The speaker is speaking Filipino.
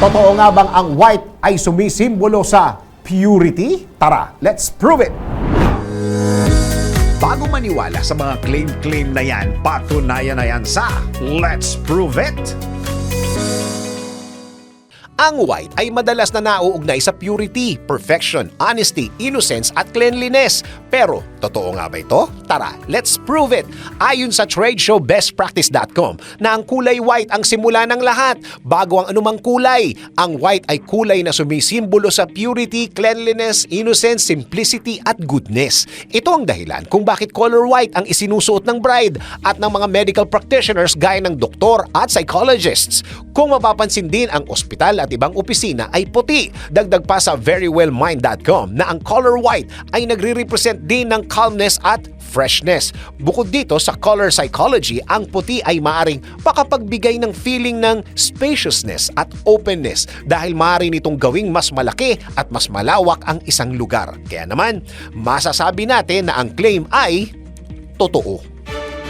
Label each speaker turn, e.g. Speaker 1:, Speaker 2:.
Speaker 1: Totoo nga bang ang white ay sumisimbolo sa purity? Tara, let's prove it!
Speaker 2: Bago maniwala sa mga claim-claim na yan, patunayan na yan sa Let's Prove It! Ang white ay madalas na nauugnay sa purity, perfection, honesty, innocence at cleanliness. Pero, totoo nga ba ito? Tara, let's prove it! Ayon sa tradeshowbestpractice.com na ang kulay white ang simula ng lahat. Bago ang anumang kulay, ang white ay kulay na sumisimbolo sa purity, cleanliness, innocence, simplicity at goodness. Ito ang dahilan kung bakit color white ang isinusuot ng bride at ng mga medical practitioners gaya ng doktor at psychologists. Kung mapapansin din ang ospital at ibang opisina ay puti. Dagdag pa sa verywellmind.com na ang color white ay nagre-represent din ng calmness at freshness. Bukod dito sa color psychology, ang puti ay maaring makapagbigay ng feeling ng spaciousness at openness dahil maaari nitong gawing mas malaki at mas malawak ang isang lugar. Kaya naman, masasabi natin na ang claim ay totoo.